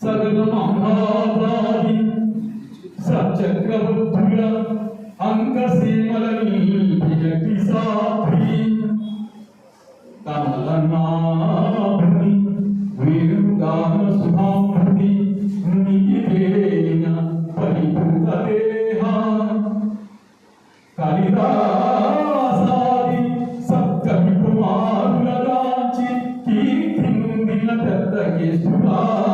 సగల మహాభావి సచక్రవర్తుల అంగసీమలని Christ.